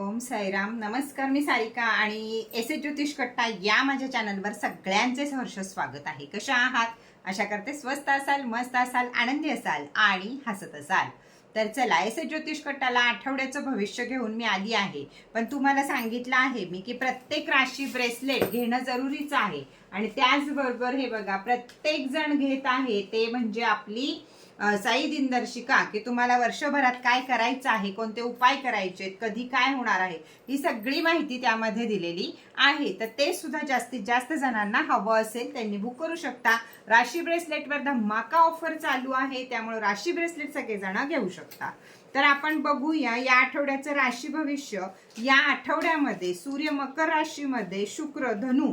ओम साईराम. नमस्कार मी सारिका आणि S A ज्योतिष कट्टा या माझ्या चॅनलवर सगळ्यांचे हर्ष स्वागत आहे. कशा आहात? अशा करते स्वस्त असाल मस्त असाल आनंदी असाल आणि हसत असाल. तर चला एस ए ज्योतिष कट्टाला आठवड्याचं भविष्य घेऊन मी आली आहे. पण तुम्हाला सांगितलं आहे मी की प्रत्येक राशी ब्रेसलेट घेणं जरुरीचं आहे. आणि त्याचबरोबर हे बघा प्रत्येक जण घेत आहे ते म्हणजे आपली साई दिनदर्शिका की तुम्हाला वर्षभरात काय करायचं आहे कोणते उपाय करायचे आहेत, कधी काय होणार आहे ही सगळी माहिती त्यामध्ये दिलेली आहे. तर ते सुद्धा जास्तीत जास्त जणांना हवं असेल त्यांनी बुक करू शकता. राशी ब्रेसलेटवर धमाका ऑफर चालू आहे त्यामुळे राशी ब्रेसलेट सगळेजण घेऊ शकता. तर आपण बघूया या आठवड्याचं राशी भविष्य या आठवड्यामध्ये सूर्य मकर राशीमध्ये शुक्र धनु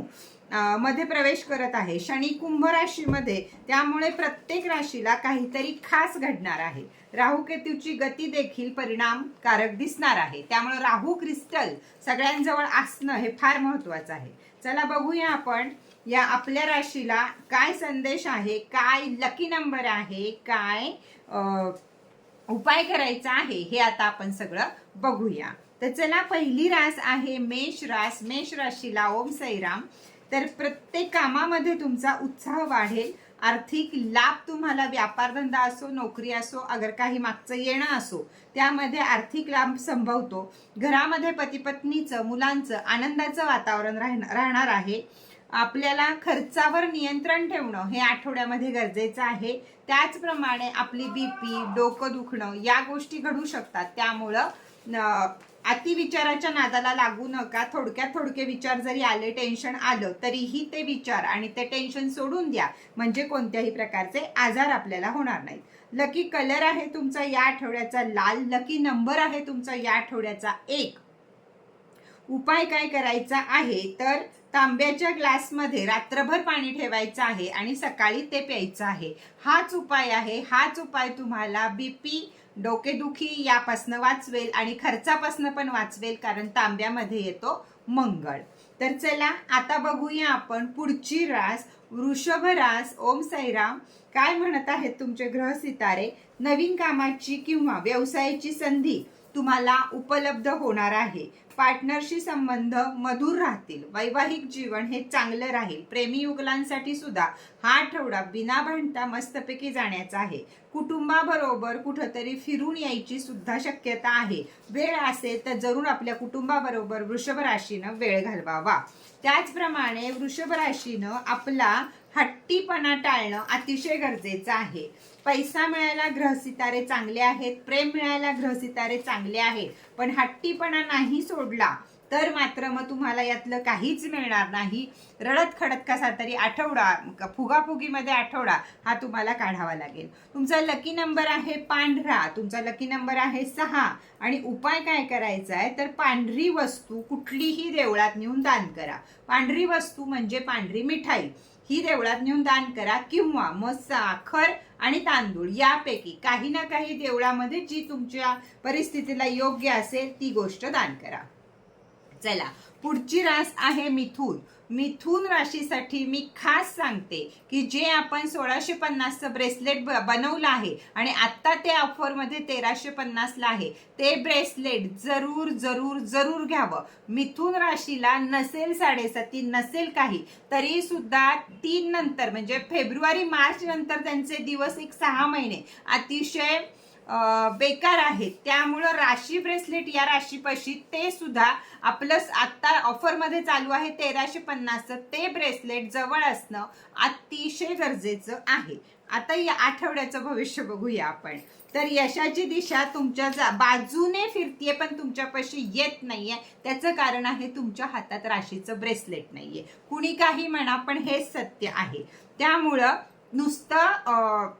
मध्ये प्रवेश करत आहे. शनी कुंभ राशीमध्ये त्यामुळे प्रत्येक राशीला काहीतरी खास घडणार आहे. राहू केतूची गती देखील परिणामकारक दिसणार आहे. त्यामुळे राहू क्रिस्टल सगळ्यांजवळ असणं हे फार महत्वाचं आहे. चला बघूया आपण या आपल्या राशीला काय संदेश आहे काय लकी नंबर आहे काय उपाय करायचा आहे हे आता आपण सगळं बघूया. तर चला पहिली रास आहे मेष रास. मेष राशीला ओम सैराम. तर प्रत्येक कामामध्ये तुमचा उत्साह वाढेल. आर्थिक लाभ तुम्हाला व्यापारधंदा असो नोकरी असो अगर काही मागचं येणं असो त्यामध्ये आर्थिक लाभ संभवतो. घरामध्ये पतीपत्नीचं मुलांचं आनंदाचं वातावरण राहण- राहणार आहे. आपल्याला खर्चावर नियंत्रण ठेवणं हे आठवड्यामध्ये गरजेचं आहे. त्याचप्रमाणे आपली बीपी डोकं दुखणं या गोष्टी घडू शकतात. त्यामुळं न- अतिविचाराच्या नादाला लागू नका. थोडक्यात थोडके विचार जरी आले टेन्शन आलं तरीही ते विचार आणि ते टेन्शन सोडून द्या. म्हणजे कोणत्याही प्रकारचे आजार आपल्याला होणार नाहीत. लकी कलर आहे तुमचा या आठवड्याचा लाल लकी नंबर आहे तुमचा या आठवड्याचा एक. उपाय काय करायचा आहे? तर तांब्याच्या ग्लासमध्ये रात्रभर पाणी ठेवायचं आहे आणि सकाळी ते प्यायचं आहे. हाच उपाय आहे. हाच उपाय तुम्हाला बीपी डोकेदुखी यापासनं वाचवेल आणि खर्चापासनं पण वाचवेल कारण तांब्यामध्ये येतो मंगळ. तर चला आता बघूया आपण पुढची रास वृषभ रास ओम साईराम काय म्हणत आहेत तुमचे ग्रह सितारे? नवीन कामाची किंवा व्यवसायाची संधी तुम्हाला उपलब्ध होणार आहे. पार्टनरशी संबंध मधुर राहतील. वैवाहिक जीवन हे चांगलं राहील. प्रेमी युगलांसाठी सुद्धा हा आठवडा बिना भांडता मस्तपैकी जाण्याचा आहे. कुटुंबाबरोबर कुठंतरी फिरून यायची सुद्धा शक्यता आहे. वेळ असेल तर जरूर आपल्या कुटुंबाबरोबर वृषभ राशीनं वेळ घालवावा. त्याचप्रमाणे वृषभ राशीनं आपला हट्टीपणा टाळणं अतिशय गरजेचं आहे. पैसा मिळायला ग्रहसितारे चांगले आहेत प्रेम मिळायला ग्रहसितारे चांगले आहेत. पण हट्टीपणा नाही सोडला तर मात्र मग तुम्हाला यातलं काहीच मिळणार नाही. रडत खडत कसा तरी आठवडा फुगाफुगीमध्ये आठवडा हा तुम्हाला काढावा लागेल. तुमचा लकी नंबर आहे पांढरा तुमचा लकी नंबर आहे सहा. आणि उपाय काय करायचा आहे? तर पांढरी वस्तू कुठलीही देवळात नेऊन दान करा. पांढरी वस्तू म्हणजे पांढरी मिठाई. ही देवळात नेऊन दान करा किंवा मग साखर आणि तांदूळ यापैकी काही ना काही देवळामध्ये जी तुमच्या परिस्थितीला योग्य असेल ती गोष्ट दान करा. चला पुढची रास आहे मिथून. मिथून राशीसाठी मी खास सांगते की जे आपण सोळाशे पन्नासचं ब्रेसलेट ब- बनवलं आहे आणि आत्ता ते ऑफरमध्ये तेराशे पन्नासला आहे ते ब्रेसलेट जरूर जरूर जरूर घ्यावं. मिथून राशीला नसेल साडेसाती नसेल काही तरी सुद्धा तीन नंतर म्हणजे फेब्रुवारी मार्च नंतर त्यांचे दिवस एक सहा महिने. अतिशय बेकार आहेत. त्यामुळं राशी ब्रेसलेट या राशीपाशी ते सुद्धा आपलं आत्ता ऑफरमध्ये चालू आहे तेराशे पन्नासचं. ते ब्रेसलेट जवळ असणं अतिशय गरजेचं आहे. आता या आठवड्याचं भविष्य बघूया आपण. तर यशाची दिशा तुमच्या जा- बाजूने फिरतीये पण तुमच्यापाशी येत नाहीये. त्याचं कारण आहे तुमच्या हातात राशीचं ब्रेसलेट नाहीये. कुणी काही म्हणा पण हे सत्य आहे. त्यामुळं नुसतं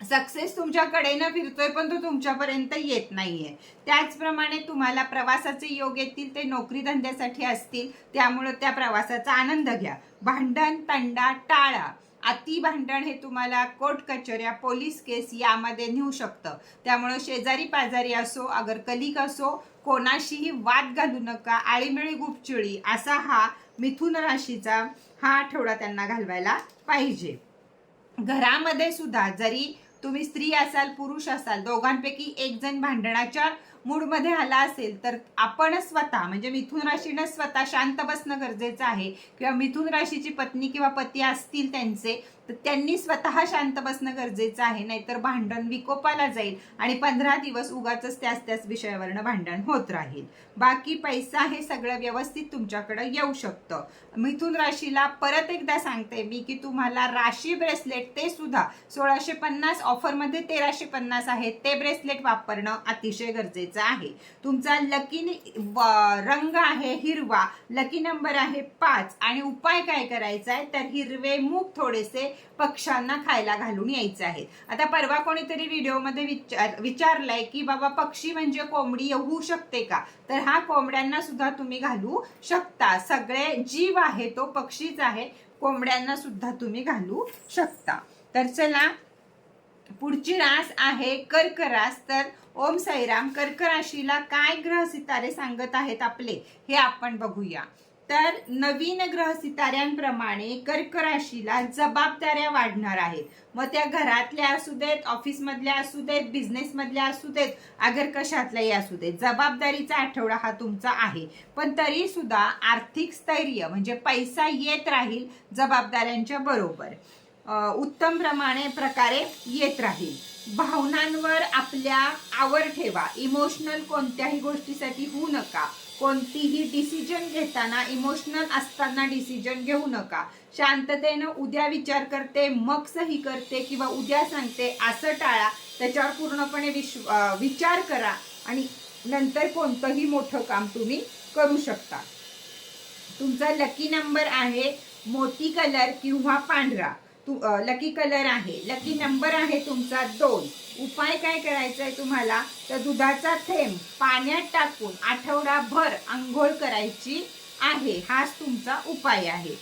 सक्सेस तुमच्याकडे न फिरतोय पण तो तुमच्यापर्यंत येत नाहीये. त्याचप्रमाणे तुम्हाला प्रवासाचे योग येतील ते नोकरी धंद्यासाठी असतील त्यामुळं त्या प्रवासाचा आनंद घ्या. भांडण तंडा टाळा. अति भांडण हे तुम्हाला कोर्ट कचऱ्या पोलीस केस यामध्ये नेऊ शकतं. त्यामुळं शेजारी पाजारी असो अगर कलिक असो कोणाशीही वाद घालू नका आळीमिळी गुपचिळी असा हा मिथुन राशीचा हा आठवडा त्यांना घालवायला पाहिजे. घरामध्ये सुद्धा जरी तुम्ही स्त्री असाल पुरुष असाल दोघांपैकी एक जण भांडणाच्या मूडमध्ये आला असेल तर आपण स्वतः म्हणजे मिथुन राशीनं स्वतः शांत बसणं गरजेचं आहे. किंवा मिथुन राशीची पत्नी किंवा पती असतील त्यांचे तर त्यांनी स्वतः शांत बसणं गरजेचं आहे नाहीतर भांडण विकोपाला जाईल आणि पंधरा दिवस उगाच त्याच त्याच विषयावरनं भांडण होत राहील. बाकी पैसा हे सगळं व्यवस्थित तुमच्याकडे येऊ शकतं. मिथुन राशीला परत एकदा सांगते मी की तुम्हाला राशी ब्रेसलेट ते सुद्धा सोळाशे पन्नास ऑफरमध्ये तेराशे पन्नास आहे ते ब्रेसलेट वापरणं अतिशय गरजेचं आहे. तुमचा लकी रंग आहे हिरवा लकी नंबर आहे पाच आणि उपाय काय करायचा आहे तर हिरवे मूग थोडेसे पक्ष्यांना खायला घालून यायचे आहेत. आता परवा कोणीतरी व्हिडिओमध्ये विचार विचारलाय की बाबा पक्षी म्हणजे कोंबडी होऊ शकते का? तर हा कोंबड्यांना सुद्धा तुम्ही घालू शकता. सगळे जीव आहे तो पक्षीच आहे कोंबड्यांना सुद्धा तुम्ही घालू शकता. तर चला पुढची रास आहे कर्क रास तर ओम साईराम कर्क राशीला काय ग्रह सितारे सांगत आहेत आपले हे आपण बघूया. तर नवीन ग्रह सिताऱ्यांप्रमाणे कर्क राशीला जबाबदाऱ्या वाढणार आहेत. मग त्या घरातल्या असू देत ऑफिसमधल्या असू देत बिझनेसमधल्या असू देत अगर कशातल्याही असू देत जबाबदारीचा आठवडा हा तुमचा आहे. पण तरी सुद्धा आर्थिक स्थैर्य म्हणजे पैसा येत राहील जबाबदाऱ्यांच्या बरोबर. उत्तम प्रमाणे प्रकारे येत राहील. भावनांवर आपल्या आवर ठेवा. इमोशनल कोणत्याही गोष्टीसाठी होऊ नका. कोणतीही डिसिजन घेताना इमोशनल असताना डिसिजन घेऊ नका. शांततेनं उद्या विचार करते मग सही करते किंवा उद्या सांगते असं टाळा. त्याच्यावर पूर्णपणे विश्व विचार करा आणि नंतर कोणतंही मोठं काम तुम्ही करू शकता. तुमचा लकी नंबर आहे मोती कलर किंवा पांढरा. लकी कलर आहे. लकी नंबर आहे तुमचा दोन. उपाय काय करायचा आहे तुम्हाला? तर दुधाचा थेंब पाण्यात टाकून आठवडाभर आंघोळ करायची आहे. हाच तुमचा उपाय आहे.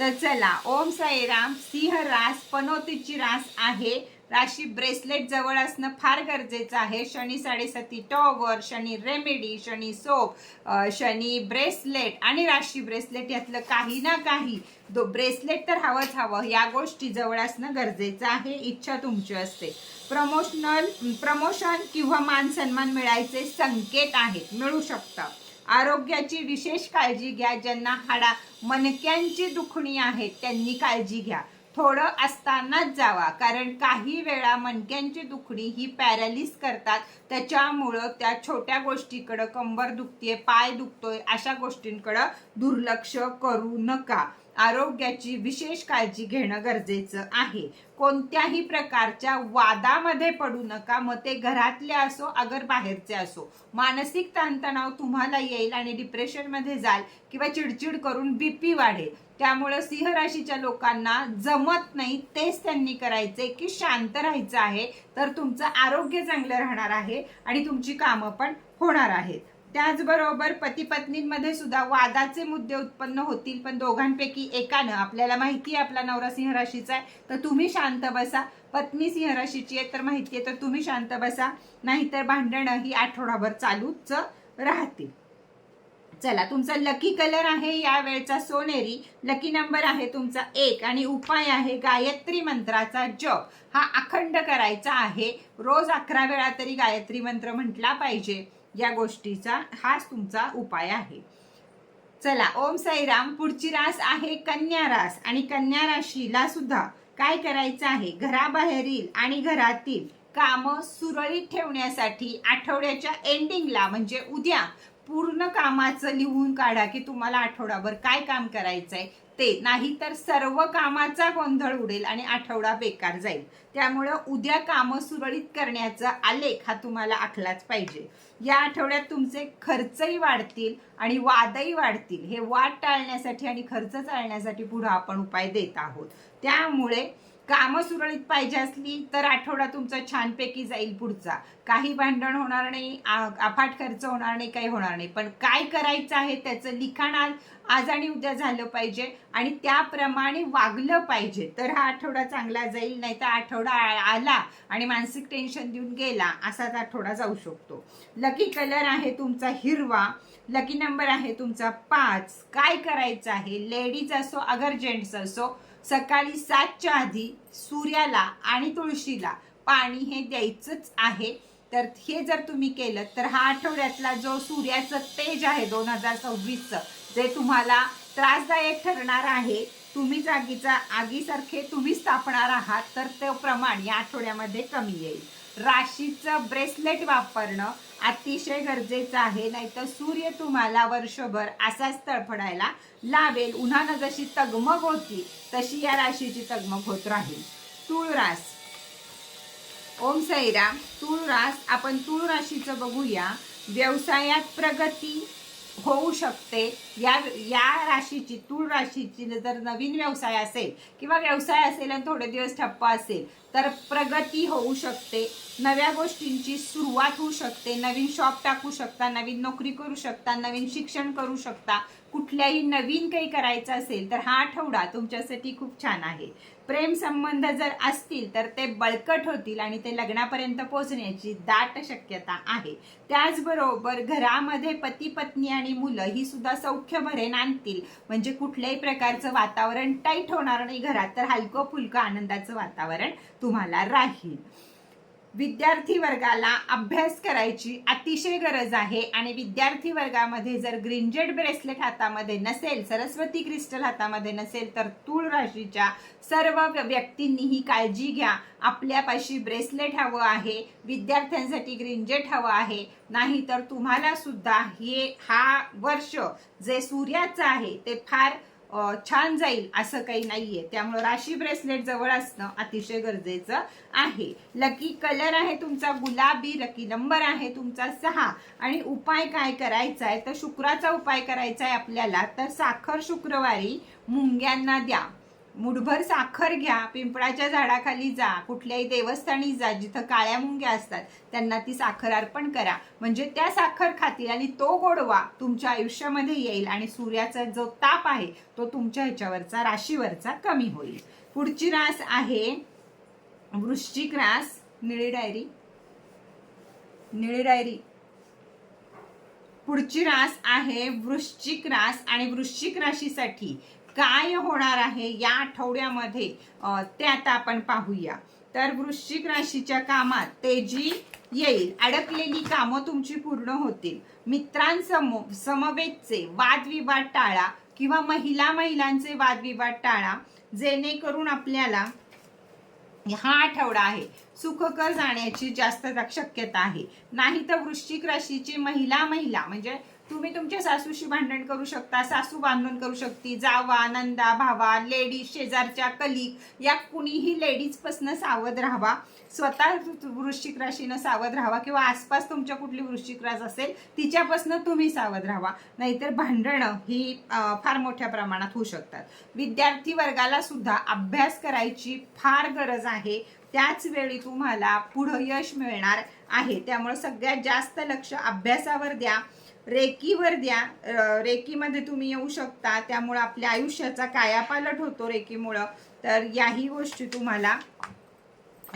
तर चला ओम साईराम. सिंह रास पनोतीची रास आहे. राशी ब्रेसलेट जवळ असणं फार गरजेचं आहे. शनी साडेसाती tower Shani remedy Shani soap Shani bracelet आणि राशी ब्रेसलेट यातलं काही ना काही दो ब्रेसलेट तर हवंच हवं. या गोष्टी जवळ असणं गरजेचं आहे. इच्छा तुमची असते. प्रमोशनल प्रमोशन किंवा मान सन्मान मिळायचे संकेत आहेत. मिळू शकतात आरोग्याची विशेष काळजी घ्या. ज्यांना हाडा मनक्यांची दुखणी आहेत त्यांनी काळजी घ्या. थोडं असतानाच जावा. कारण काही वेळा मणक्यांची दुखणी ही पॅरालिस करतात. त्याच्यामुळं त्या छोट्या गोष्टीकडं कंबर दुखतीये पाय दुखतोय अशा गोष्टींकडं दुर्लक्ष करू नका. आरोग्याची विशेष काळजी घेणं गरजेचं आहे. कोणत्याही प्रकारच्या वादामध्ये पडू नका. मग ते घरातले असो अगर बाहेरचे असो. मानसिक ताणतणाव तुम्हाला येईल आणि डिप्रेशनमध्ये जाल किंवा चिडचिड करून बीपी वाढेल. त्यामुळं सिंह राशीच्या लोकांना जमत नाही. तेच त्यांनी करायचे की शांत राहायचं आहे. तर तुमचं आरोग्य चांगलं राहणार आहे आणि तुमची कामं पण होणार आहेत. त्याचबरोबर पती पत्नींमध्ये सुद्धा वादाचे मुद्दे उत्पन्न होतील पण दोघांपैकी एकानं आपल्याला माहिती आहे आपला नवरा सिंह राशीचा आहे तर तुम्ही शांत बसा. पत्नी सिंह राशीची आहे तर माहिती आहे तर तुम्ही शांत बसा. नाहीतर भांडणं ही आठवडाभर चालूच राहतील. चला तुमचा लकी कलर आहे या वेळचा सोनेरी. लकी नंबर आहे तुमचा एक आणि उपाय आहे गायत्री मंत्राचा जप. हा अखंड करायचा आहे. रोज अकरा वेळा तरी गायत्री मंत्र म्हटला पाहिजे. या गोष्टीचा हाच तुमचा उपाय आहे. चला ओम साईराम पुढची रास आहे कन्या रास. आणि कन्या राशीला सुद्धा काय करायचं आहे? घराबाहेरील आणि घरातील काम सुरळीत ठेवण्यासाठी आठवड्याच्या एंडिंगला म्हणजे उद्या पूर्ण कामाचं लिहून काढा की तुम्हाला आठवडाभर काय काम करायचंय? ते नाहीतर सर्व कामाचा गोंधळ उडेल आणि आठवडा बेकार जाईल. त्यामुळं उद्या कामं सुरळीत करण्याचा आलेख हा तुम्हाला आखलाच पाहिजे. या आठवड्यात तुमचे खर्चही वाढतील आणि वादही वाढतील. हे वाद टाळण्यासाठी आणि खर्च टाळण्यासाठी पुढे आपण उपाय देत आहोत. त्यामुळे कामं सुरळीत पाहिजे असली तर आठवडा तुमचा छानपैकी जाईल पुढचा. काही भांडण होणार नाही अफाट खर्च होणार नाही काही होणार नाही. पण काय करायचं आहे त्याचं लिखाण आज आज आणि उद्या झालं पाहिजे आणि त्याप्रमाणे वागलं पाहिजे. तर हा आठवडा चांगला जाईल नाही तर आठवडा आला आणि मानसिक टेन्शन देऊन गेला असाच आठवडा जाऊ शकतो. लकी कलर आहे तुमचा हिरवा लकी नंबर आहे तुमचा पाच. काय करायचं आहे? लेडीज असो अगर जेंट्स असो सकाळी सातच्या आधी सूर्याला आणि तुळशीला पाणी हे द्यायचंच आहे. तर हे जर तुम्ही केलं तर हा आठवड्यातला जो सूर्याचं तेज आहे दोन हजार सव्वीसचं जे तुम्हाला त्रासदायक ठरणार आहे तुम्ही जागीचा आगीसारखे तुम्हीच तापणार आहात तर ते प्रमाण या आठवड्यामध्ये कमी येईल. राशीचं ब्रेसलेट वापरणं अतिशय गरजेचं आहे. नाहीतर सूर्य तुम्हाला वर्षभर असाच तळफडायला लावेल. उन्हानं जशी तगमग होती तशी या राशीची तगमग होत राहील. तूळ रास ओम सैराम तूळ रास आपण तूळ राशीचं बघूया. व्यवसायात प्रगती होऊ शकते. या या राशीची तूळ राशीची जर नवीन व्यवसाय असेल किंवा व्यवसाय असेल आणि थोडे दिवस ठप्प असेल तर प्रगती होऊ शकते. नव्या गोष्टींची सुरुवात होऊ शकते. नवीन शॉप टाकू शकता नवीन नोकरी करू शकता नवीन शिक्षण करू शकता. कुठल्याही नवीन काही करायचं असेल तर हा आठवडा तुमच्यासाठी खूप छान आहे. प्रेम संबंध जर असतील तर ते बळकट होतील आणि ते लग्नापर्यंत पोहोचण्याची दाट शक्यता आहे. त्याचबरोबर घरामध्ये पती पत्नी आणि मुलं ही सुद्धा सौख्य भरेन आणतील म्हणजे कुठल्याही प्रकारचं वातावरण टाईट होणार नाही. घरात तर हलकं फुलकं आनंदाचं वातावरण तुम्हाला राहील. विद्यार्थी वर्गाला अभ्यास करायची अतिशय गरज आहे आणि विद्यार्थी वर्गामध्ये जर ग्रीनजेड ब्रेसलेट हातामध्ये नसेल सरस्वती क्रिस्टल हातामध्ये नसेल तर तूळ राशीच्या सर्व व्यक्तींनी ही काळजी घ्या. आपल्यापाशी ब्रेसलेट हवं आहे विद्यार्थ्यांसाठी ग्रीनजेट हवं आहे. नाही तर तुम्हाला सुद्धा हे हा वर्ष जे सूर्याचं आहे ते फार छान जाईल असं काही नाहीये. त्यामुळे राशी ब्रेसलेट जवळ असणं अतिशय गरजेचं आहे. लकी कलर आहे तुमचा गुलाबी लकी नंबर आहे तुमचा सहा. आणि उपाय काय करायचा आहे तर शुक्राचा उपाय करायचा आहे आपल्याला तर साखर शुक्रवारी मुंग्यांना द्या. मुठभर साखर घ्या पिंपळाच्या झाडाखाली जा कुठल्याही देवस्थानी जा जिथं काळ्या मुंग्या असतात त्यांना ती साखर अर्पण करा. म्हणजे त्या साखर खातील आणि तो गोडवा तुमच्या आयुष्यामध्ये येईल आणि सूर्याचा जो ताप आहे तो तुमच्या ह्याच्यावरचा राशीवरचा कमी होईल. पुढची रास आहे वृश्चिक रास निळी डायरी. निळी डायरी. पुढची रास आहे वृश्चिक रास आणि वृश्चिक राशीसाठी. काय होणार आहे या आठवड्यामध्ये? ते आता आपण पाहूया. तर वृश्चिक राशीच्या कामात तेजी येईल. अडकलेली कामं तुमची पूर्ण होतील. मित्रांसमो समवेतचे वादविवाद टाळा किंवा महिला महिलांचे वादविवाद टाळा जेणेकरून आपल्याला हा आठवडा आहे. सुखकर जाण्याची जास्त शक्यता आहे. नाही तर वृश्चिक राशीची महिला महिला म्हणजे तुम्ही तुमच्या सासूशी भांडण करू शकता सासू बांधून करू शकती. जावा नंदा भावा लेडीज शेजारच्या कलिक या कुणीही लेडीजपासनं सावध राहावा. स्वतः वृश्चिक राशीनं सावध राहावा किंवा आसपास तुमच्या कुठली वृश्चिक रास असेल तिच्यापासून तुम्ही सावध राहावा. नाहीतर भांडणं ही फार मोठ्या प्रमाणात होऊ शकतात. विद्यार्थी वर्गाला सुद्धा अभ्यास करायची फार गरज आहे. त्याच वेळी तुम्हाला पुढं यश मिळणार आहे. त्यामुळे सगळ्यात जास्त लक्ष अभ्यासावर द्या. रेकीवर द्या. रेकीमध्ये तुम्ही येऊ शकता. त्यामुळं आपल्या आयुष्याचा कायापालट होतो रेकीमुळं. तर याही गोष्टी तुम्हाला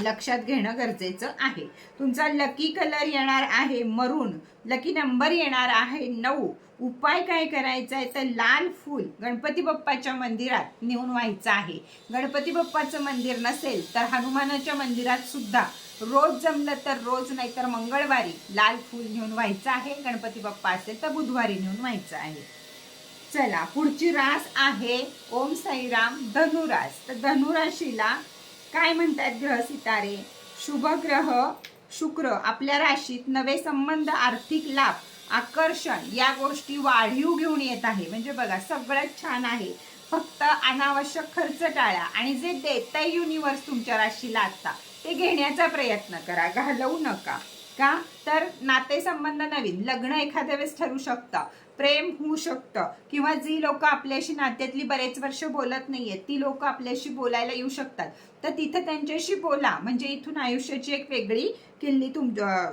लक्षात घेणं गरजेचं आहे. तुमचा लकी कलर येणार आहे मरून. लकी नंबर येणार आहे नऊ. उपाय काय करायचा आहे? तर लाल फूल गणपती बाप्पाच्या मंदिरात नेऊन व्हायचं आहे. गणपती बाप्पाचं मंदिर नसेल तर हनुमानाच्या मंदिरात सुद्धा रोज जमलं तर रोज नाही तर मंगळवारी लाल फूल घेऊन व्हायचं आहे गणपती बाप्पा असेल तर बुधवारी नेऊन व्हायचं आहे. चला पुढची रास आहे ओम साईराम धनुरास. तर धनुराशीला काय म्हणतात ग्रह सितारे? शुभ ग्रह शुक्र. आपल्या राशीत नवे संबंध आर्थिक लाभ आकर्षण या गोष्टी वाढीव घेऊन येत आहे. म्हणजे बघा सगळंच छान आहे. फक्त अनावश्यक खर्च टाळा. आणि जे देतंय युनिवर्स तुमच्या राशीला आता ते घेण्याचा प्रयत्न करा. घालवू नका. का? तर नातेसंबंध नवीन. लग्न एखाद्या वेळेस ठरू शकतं. प्रेम होऊ शकतं. किंवा जी लोक आपल्याशी नात्यातली बरेच वर्ष बोलत नाहीयेत ती लोक आपल्याशी बोलायला येऊ शकतात. तर तिथं त्यांच्याशी बोला. म्हणजे इथून आयुष्याची एक वेगळी किल्ली तुम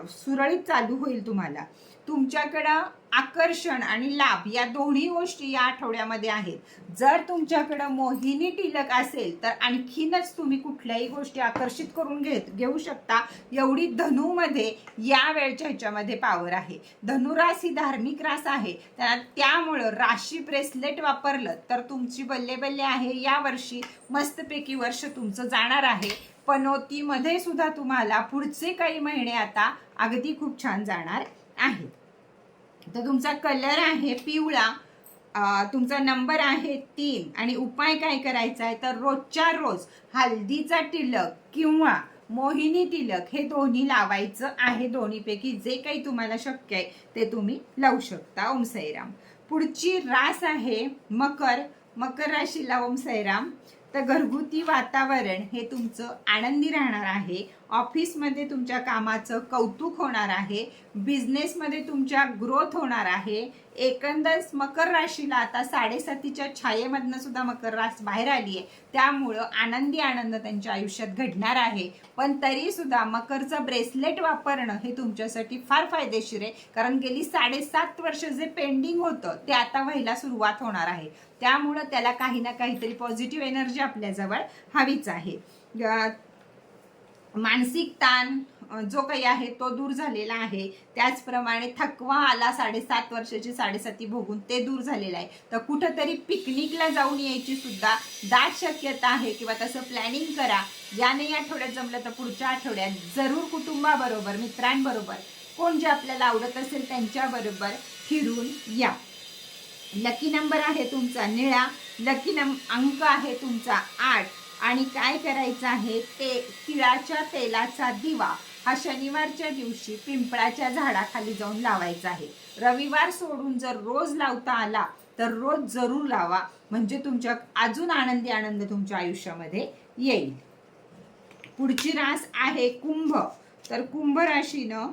सुरळीत चालू होईल तुम्हाला. तुमच्याकडं आकर्षण आणि लाभ या दोन्ही गोष्टी या आठवड्यामध्ये आहेत. जर तुमच्याकडं मोहिनी टिलक असेल तर आणखीनच तुम्ही कुठल्याही गोष्टी आकर्षित करून घेत घेऊ शकता. एवढी धनुमध्ये या वेळच्या ह्याच्यामध्ये पावर आहे. धनुरास ही धार्मिक रास आहे. त्या- त्यामुळं राशी ब्रेसलेट वापरलं तर तुमची बल्ले बल्ले आहे. या वर्षी मस्तपैकी वर्ष तुमचं जाणार आहे. पनोतीमध्ये सुद्धा तुम्हाला पुढचे काही महिने आता अगदी खूप छान जाणार आहेत. तर तुमचा कलर आहे पिवळा तुमचा नंबर आहे तीन. आणि उपाय काय करायचा आहे? तर रोजच्या रोज हल्दीचा टिलक किंवा मोहिनी तिलक हे दोन्ही लावायचं आहे दोन्हीपैकी. जे काही तुम्हाला शक्य आहे ते तुम्ही लावू शकता. ओम साईराम पुढची रास आहे मकर. मकर राशीला ओम साईराम तर घरगुती वातावरण हे तुमचं आनंदी राहणार आहे. ऑफिसमध्ये तुमच्या कामाचं कौतुक होणार आहे बिझनेसमध्ये तुमच्या ग्रोथ होणार आहे. एकंदर मकर राशीला आता साडेसातीच्या छायेमधनं सुद्धा मकर रास बाहेर आली आहे. त्यामुळं आनंदी आनंद त्यांच्या आयुष्यात घडणार आहे. पण तरी सुद्धा मकरचं ब्रेसलेट वापरणं हे तुमच्यासाठी फार फायदेशीर आहे. कारण गेली साडेसात वर्ष जे पेंडिंग होतं ते आता व्हायला सुरुवात होणार आहे. त्यामुळं त्याला काही ना काहीतरी पॉझिटिव्ह एनर्जी आपल्याजवळ हवीच आहे. मानसिक ताण जो काही आहे तो दूर झालेला आहे. त्याचप्रमाणे थकवा आला साडेसात वर्षाची साडेसाती भोगून ते दूर झालेलं आहे. तर कुठंतरी पिकनिकला जाऊन यायची सुद्धा दाट शक्यता आहे किंवा तसं प्लॅनिंग करा. याने या आठवड्यात जमलं तर पुढच्या आठवड्यात जरूर कुटुंबाबरोबर मित्रांबरोबर कोण जे आपल्याला आवडत असेल त्यांच्याबरोबर फिरून या. लकी नंबर आहे तुमचा निळा लकी नम अंक आहे तुमचा आठ. आणि काय करायचं आहे? ते तिळाच्या तेलाचा दिवा हा शनिवारच्या दिवशी पिंपळाच्या झाडाखाली जाऊन लावायचा आहे. रविवार सोडून जर रोज लावता आला तर रोज जरूर लावा. म्हणजे तुमच्या अजून आनंदी आनंद तुमच्या आयुष्यामध्ये येईल. पुढची रास आहे कुंभ. तर कुंभ राशीनं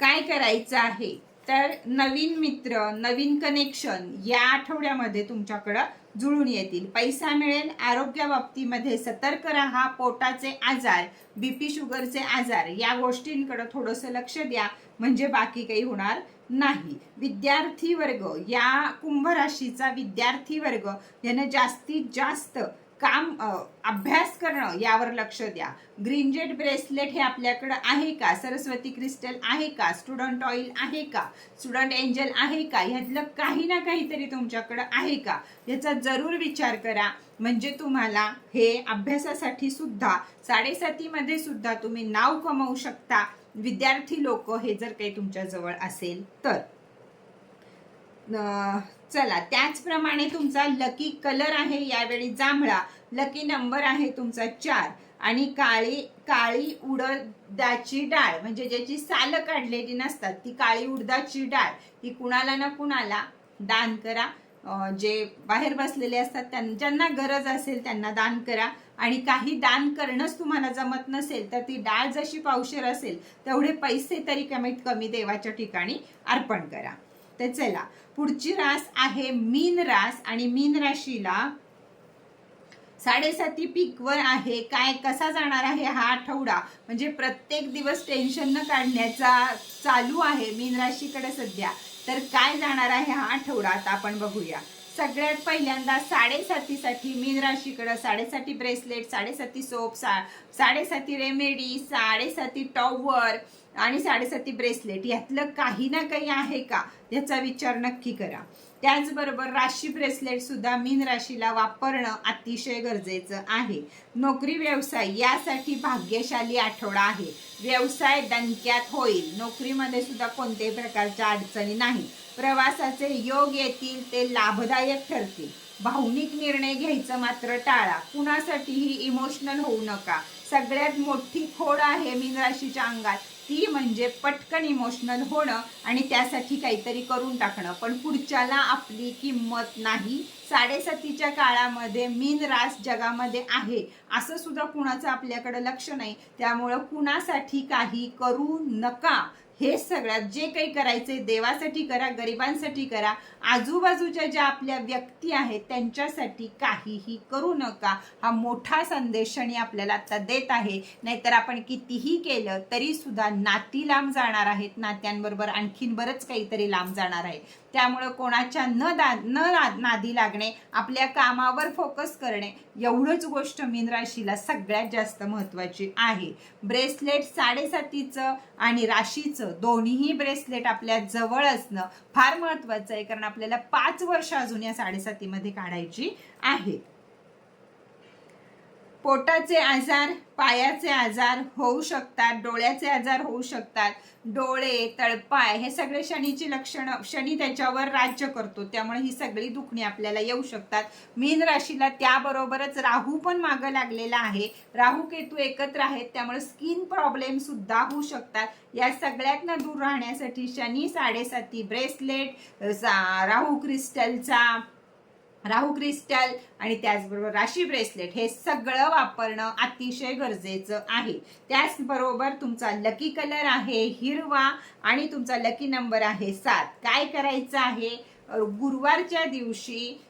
काय करायचं आहे? तर नवीन मित्र नवीन कनेक्शन या आठवड्यामध्ये तुमच्याकडं जुळून येतील. पैसा मिळेल आरोग्या बाबतीमध्ये सतर्क राहा पोटाचे आजार बीपी शुगरचे आजार या गोष्टींकडे थोडंसं लक्ष द्या म्हणजे बाकी काही होणार नाही. विद्यार्थी वर्ग या कुंभ राशीचा विद्यार्थी वर्ग यानं जास्तीत जास्त काम अभ्यास करणं यावर लक्ष द्या. ग्रीनजेट ब्रेसलेट हे आपल्याकडं आहे का? सरस्वती क्रिस्टल आहे का? स्टुडंट ऑइल आहे का? स्टुडंट एंजल आहे का? ह्यातलं काही ना काहीतरी तुमच्याकडं आहे का? याचा जरूर विचार करा. म्हणजे तुम्हाला हे अभ्यासासाठी सुद्धा साडेसातीमध्ये सुद्धा तुम्ही नाव कमवू शकता. विद्यार्थी लोक हे जर काही तुमच्या जवळ असेल तर. अं, चला त्याचप्रमाणे तुमचा लकी कलर आहे यावेळी जांभळा. लकी नंबर आहे तुमचा चार. आणि काळी काळी उडदाची डाळ म्हणजे ज्याची साल काढलेली नसतात ती काळी उडदाची डाळ ही कुणाला ना कुणाला दान करा. जे बाहेर बसलेले असतात त्यां- ज्यांना गरज असेल त्यांना दान करा. आणि काही दान करणंच तुम्हाला जमत नसेल तर ती डाळ जशी पावशेर असेल तेवढे पैसे तरी कमीत कमी देवाच्या ठिकाणी अर्पण करा. तर चला. पुढची रास आहे मीन रास आणि मीन राशीला साडेसाती पीकवर आहे. काय कसा जाणार आहे हा आठवडा? म्हणजे प्रत्येक दिवस टेन्शन न काढण्याचा चालू आहे मीन राशीकडे सध्या. तर काय जाणार आहे हा आठवडा? आता आपण बघूया. सगळ्यात पहिल्यांदा साडेसातीसाठी मीन राशीकडं साडेसाती ब्रेसलेट साडेसाती सोप सा साडेसाती रेमेडी साडेसाती टॉवर आणि साडेसाती ब्रेसलेट. यातलं काही ना काही आहे का? याचा विचार नक्की करा. त्याचबरोबर राशी ब्रेसलेट सुद्धा मीन राशीला वापरणं अतिशय गरजेचं आहे. नोकरी व्यवसाय यासाठी भाग्यशाली आठवडा आहे. व्यवसाय दणक्यात होईल. नोकरीमध्ये सुद्धा कोणत्याही प्रकारच्या अडचणी नाही. प्रवासाचे योग येतील ते लाभदायक ठरतील. भावनिक निर्णय घ्यायचं मात्र टाळा. कुणासाठीही इमोशनल होऊ नका. सगळ्यात मोठी खोड आहे मीन राशीच्या अंगात. ती म्हणजे पटकन इमोशनल होणं आणि त्यासाठी काहीतरी करून टाकणं. पण पुढच्याला आपली किंमत नाही. साडेसातीच्या काळामध्ये मीन रास जगामध्ये आहे. असं सुद्धा कुणाचं आपल्याकडे लक्ष नाही. त्यामुळं कुणासाठी काही करू नका. हे सगळ्यात जे काही करायचे देवासाठी करा गरिबांसाठी करा आजूबाजूच्या ज्या आपल्या व्यक्ती आहेत त्यांच्यासाठी काहीही करू नका. हा मोठा संदेश शनी आपल्याला आता देत आहे. नाहीतर आपण कितीही केलं तरी सुद्धा नाती लांब जाणार आहेत. नात्यांबरोबर आणखीन बरंच काहीतरी लांब जाणार आहे. त्यामुळं कोणाच्या न दा न नादी लागणे आपल्या कामावर फोकस करणे एवढंच गोष्ट मीन राशीला सगळ्यात जास्त महत्त्वाची आहे. ब्रेसलेट साडेसातीचं आणि राशीचं दोन्हीही ब्रेसलेट आपल्या जवळ असणं फार महत्त्वाचं आहे कारण आपल्याला पाच वर्ष अजून या साडेसातीमध्ये काढायची आहेत पोटाचे आजार पायाचे आजार होऊ शकतात डोळ्याचे आजार होऊ शकतात. डोळे तळपाय हे सगळे शनीची लक्षणं शनी त्याच्यावर राज्य करतो. त्यामुळे ही सगळी दुखणी आपल्याला येऊ शकतात. मीन राशीला त्याबरोबरच राहू पण मागं लागलेला आहे. राहू केतू एकत्र आहेत त्यामुळे स्किन प्रॉब्लेम सुद्धा होऊ शकतात. या सगळ्यातनं दूर राहण्यासाठी शनी साडेसाती ब्रेसलेट राहू क्रिस्टलचा राहू क्रिस्टल आणि त्याचबरोबर राशी ब्रेसलेट हे सगळं वापरणं अतिशय गरजेचं आहे. त्याचबरोबर तुमचा लकी कलर आहे हिरवा आणि तुमचा लकी नंबर आहे सात. काय करायचं आहे? गुरुवारच्या दिवशी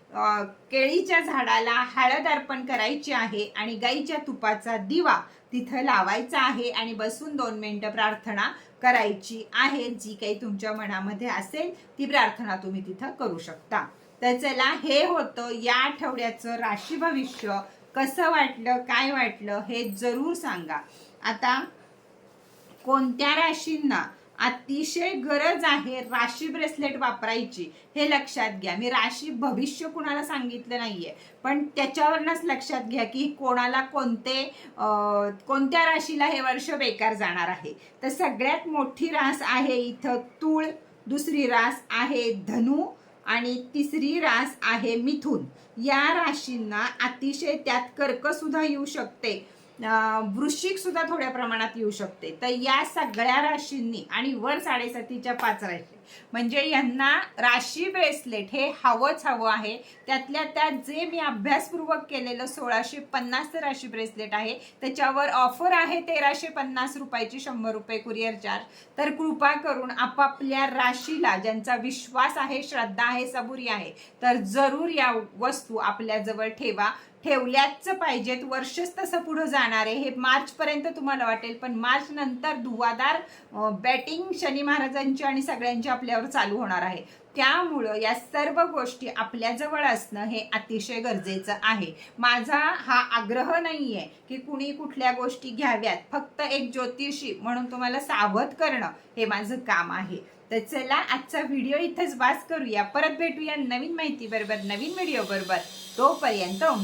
केळीच्या झाडाला हळद अर्पण करायची आहे आणि गाईच्या तुपाचा दिवा तिथं लावायचा आहे आणि बसून दोन मिनटं प्रार्थना करायची आहे. जी काही तुमच्या मनामध्ये असेल ती प्रार्थना तुम्ही तिथं करू शकता. तर चला हे होतं या आठवड्याचं राशी भविष्य. कसं वाटलं काय वाटलं हे जरूर सांगा. आता कोणत्या राशींना अतिशय गरज आहे राशी ब्रेसलेट वापरायची हे लक्षात घ्या. मी राशी भविष्य कुणाला सांगितलं नाहीये पण त्याच्यावरनच लक्षात घ्या की कोणाला कोणते कोणत्या राशीला हे वर्ष बेकार जाणार आहे. तर सगळ्यात मोठी रास आहे इथं तूळ दुसरी रास आहे धनु आणि तिसरी रास आहे मिथुन. या राशींना अतिशय त्यात कर्क सुद्धा येऊ शकते. वृश्चिक सुद्धा थोड्या प्रमाणात येऊ शकते. तर या सगळ्या राशींनी आणि वर साडेसातीच्या पाच राशी म्हणजे यांना राशी ब्रेसलेट हे हवंच हवं आहे. त्यातल्या त्यात जे मी अभ्यासपूर्वक केलेलं सोळाशे पन्नास राशी ब्रेसलेट आहे त्याच्यावर ऑफर आहे तेराशे पन्नास रुपयाची शंभर रुपये कुरिअर चार्ज तर कृपा करून आपापल्या राशीला ज्यांचा विश्वास आहे श्रद्धा आहे सबुरी आहे तर जरूर या वस्तू आपल्या जवळ ठेवा. ठेवल्याच पाहिजेत. वर्षच तसं पुढं जाणार आहे. हे मार्च पर्यंत तुम्हाला वाटेल पण मार्च नंतर धुवादार बॅटिंग शनी महाराजांची आणि सगळ्यांच्या आपल्यावर चालू होणार आहे. त्यामुळं या सर्व गोष्टी आपल्याजवळ असणं हे अतिशय गरजेचं आहे. माझा हा आग्रह नाहीये की कुणी कुठल्या गोष्टी घ्याव्यात. फक्त एक ज्योतिषी म्हणून तुम्हाला सावध करणं हे माझं काम आहे. तर चला आजचा व्हिडिओ इथंच वास करूया. परत भेटूया नवीन माहिती बरोबर नवीन व्हिडिओ बरोबर तोपर्यंत ओम